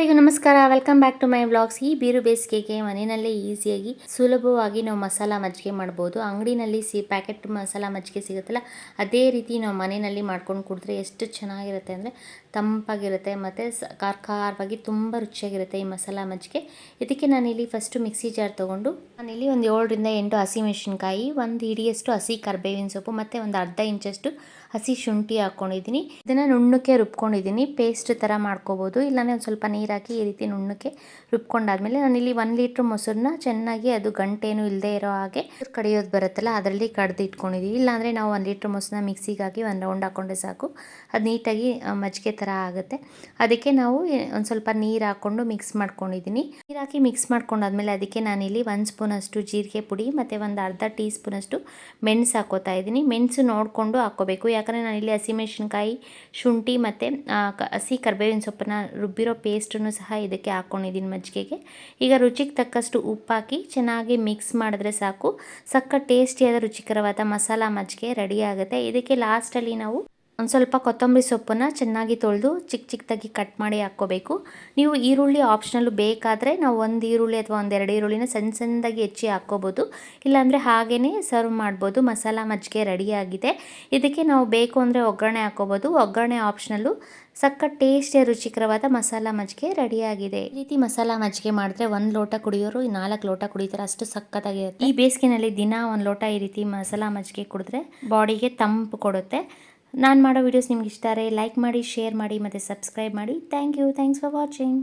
ಎಲ್ಲರಿಗೂ ನಮಸ್ಕಾರ. Welcome back to my blogs ಈ ಬೀರು ಬೇಸಿಗೆಗೆ ಮನೆಯಲ್ಲೇ ಈಸಿಯಾಗಿ ಸುಲಭವಾಗಿ ನಾವು ಮಸಾಲ ಮಜ್ಜಿಗೆ ಮಾಡ್ಬೋದು. ಅಂಗಡಿನಲ್ಲಿ ಸಿ ಪ್ಯಾಕೆಟ್ ಮಸಾಲ ಮಜ್ಜಿಗೆ ಸಿಗುತ್ತಲ್ಲ, ಅದೇ ರೀತಿ ನಾವು ಮನೆಯಲ್ಲಿ ಮಾಡ್ಕೊಂಡು ಕುಡಿದ್ರೆ ಎಷ್ಟು ಚೆನ್ನಾಗಿರುತ್ತೆ ಅಂದರೆ ತಂಪಾಗಿರುತ್ತೆ, ಮತ್ತು ಖಾರವಾಗಿ ತುಂಬ ರುಚಿಯಾಗಿರುತ್ತೆ ಈ ಮಸಾಲ ಮಜ್ಜಿಗೆ. ಇದಕ್ಕೆ ನಾನಿಲ್ಲಿ ಫಸ್ಟು ಮಿಕ್ಸಿ ಜಾರ್ ತೊಗೊಂಡು, ನಾನಿಲ್ಲಿ ಒಂದು ಏಳರಿಂದ ಎಂಟು ಹಸಿ ಮೆಣಸಿನ್ಕಾಯಿ, ಒಂದು ಹಿಡಿಯಷ್ಟು ಹಸಿ ಕರ್ಬೇವಿನ ಸೊಪ್ಪು, ಮತ್ತು ಒಂದು ಅರ್ಧ ಇಂಚಷ್ಟು ಹಸಿ ಶುಂಠಿ ಹಾಕ್ಕೊಂಡಿದ್ದೀನಿ ಇದನ್ನು ನುಣ್ಣಕ್ಕೆ ರುಬ್ಕೊಂಡಿದ್ದೀನಿ. ಪೇಸ್ಟ್ ಥರ ಮಾಡ್ಕೋಬೋದು. ಇಲ್ಲಾಂದರೆ ಒಂದು ಸ್ವಲ್ಪ ನೀರು ಹಾಕಿ ಈ ರೀತಿ ನುಣ್ಣಕ್ಕೆ ರುಬ್ಕೊಂಡಾದ್ಮೇಲೆ ನಾನಿಲ್ಲಿ ಒಂದು ಲೀಟ್ರ್ ಮೊಸರನ್ನ ಚೆನ್ನಾಗಿ ಅದು ಗಂಟೇನು ಇಲ್ಲದೆ ಇರೋ ಹಾಗೆ ಕಡಿಯೋದು ಬರುತ್ತಲ್ಲ, ಅದರಲ್ಲಿ ಕಡ್ದು ಇಟ್ಕೊಂಡಿದ್ದೀವಿ ಇಲ್ಲಾಂದರೆ ನಾವು ಒಂದು ಲೀಟ್ರ್ ಮೊಸರನ್ನ ಮಿಕ್ಸಿಗೆ ಹಾಕಿ ಒಂದು ರೌಂಡ್ ಹಾಕ್ಕೊಂಡ್ರೆ ಸಾಕು. ಅದು ನೀಟಾಗಿ ಮಜ್ಜಿಗೆ ಥರ ಆಗುತ್ತೆ. ಅದಕ್ಕೆ ನಾವು ಒಂದು ಸ್ವಲ್ಪ ನೀರು ಹಾಕ್ಕೊಂಡು ಮಿಕ್ಸ್ ಮಾಡ್ಕೊಂಡಿದ್ದೀನಿ ನೀರು ಹಾಕಿ ಮಿಕ್ಸ್ ಮಾಡ್ಕೊಂಡಾದ್ಮೇಲೆ ಅದಕ್ಕೆ ನಾನಿಲ್ಲಿ ಒಂದು ಸ್ಪೂನಷ್ಟು ಜೀರಿಗೆ ಪುಡಿ ಮತ್ತು ಒಂದು ಅರ್ಧ ಟೀ ಸ್ಪೂನಷ್ಟು ಮೆಣಸು ಹಾಕೋತಾ ಇದ್ದೀನಿ ಮೆಣಸು ನೋಡಿಕೊಂಡು ಹಾಕ್ಕೋಬೇಕು. ಯಾಕಂದರೆ ನಾನಿಲ್ಲಿ ಹಸಿಮೆಣಸಿನ್ಕಾಯಿ ಶುಂಠಿ ಮತ್ತು ಹಸಿ ಕರ್ಬೇವಿನ ಸೊಪ್ಪನ್ನ ರುಬ್ಬಿರೋ ಪೇಸ್ಟನ್ನು ಸಹ ಇದಕ್ಕೆ ಹಾಕ್ಕೊಂಡಿದ್ದೀನಿ ಮಜ್ಜಿಗೆಗೆ. ಈಗ ರುಚಿಗೆ ತಕ್ಕಷ್ಟು ಉಪ್ಪು ಹಾಕಿ ಚೆನ್ನಾಗಿ ಮಿಕ್ಸ್ ಮಾಡಿದ್ರೆ ಸಾಕು. ಸಕ್ಕ ಟೇಸ್ಟಿಯಾದ ರುಚಿಕರವಾದ ಮಸಾಲ ಮಜ್ಜಿಗೆ ರೆಡಿ ಆಗುತ್ತೆ. ಇದಕ್ಕೆ ಲಾಸ್ಟಲ್ಲಿ ನಾವು ಒಂದು ಸ್ವಲ್ಪ ಕೊತ್ತಂಬರಿ ಸೊಪ್ಪನ್ನು ಚೆನ್ನಾಗಿ ತೊಳೆದು ಚಿಕ್ಕ ಚಿಕ್ಕದಾಗಿ ಕಟ್ ಮಾಡಿ ಹಾಕ್ಕೋಬೇಕು. ನೀವು ಈರುಳ್ಳಿ ಆಪ್ಷನಲ್ಲು ಬೇಕಾದರೆ ನಾವು ಒಂದು ಈರುಳ್ಳಿ ಅಥವಾ ಒಂದೆರಡು ಈರುಳ್ಳಿನ ಸಣ್ಣ ಸಣ್ಣದಾಗಿ ಹೆಚ್ಚಿ ಹಾಕ್ಕೋಬೋದು. ಇಲ್ಲಾಂದರೆ ಹಾಗೇ ಸರ್ವ್ ಮಾಡ್ಬೋದು. ಮಸಾಲ ಮಜ್ಜಿಗೆ ರೆಡಿಯಾಗಿದೆ ಇದಕ್ಕೆ ನಾವು ಬೇಕು ಅಂದರೆ ಒಗ್ಗರಣೆ ಹಾಕ್ಕೋಬೋದು. ಒಗ್ಗರಣೆ ಆಪ್ಷನಲ್ಲು ಸಕ್ಕ ಟೇಸ್ಟಿಯ ರುಚಿಕರವಾದ ಮಸಾಲ ಮಜ್ಜಿಗೆ ರೆಡಿಯಾಗಿದೆ ಈ ರೀತಿ ಮಸಾಲ ಮಜ್ಜಿಗೆ ಮಾಡಿದ್ರೆ ಒಂದು ಲೋಟ ಕುಡಿಯೋರು ನಾಲ್ಕು ಲೋಟ ಕುಡಿತಾರೆ, ಅಷ್ಟು ಸಕ್ಕತ್ತಾಗಿರುತ್ತೆ ಈ ಬೇಸಿಗೆನಲ್ಲಿ ದಿನ ಒಂದು ಲೋಟ ಈ ರೀತಿ ಮಸಾಲ ಮಜ್ಜಿಗೆ ಕುಡಿದ್ರೆ ಬಾಡಿಗೆ ತಂಪು ಕೊಡುತ್ತೆ. ನಾನು ಮಾಡೋ ವೀಡಿಯೋಸ್ ನಿಮ್ಗೆ ಇಷ್ಟ ಲೈಕ್ ಮಾಡಿ ಶೇರ್ ಮಾಡಿ, ಮತ್ತು ಸಬ್ಸ್ಕ್ರೈಬ್ ಮಾಡಿ. Thank you thanks for watching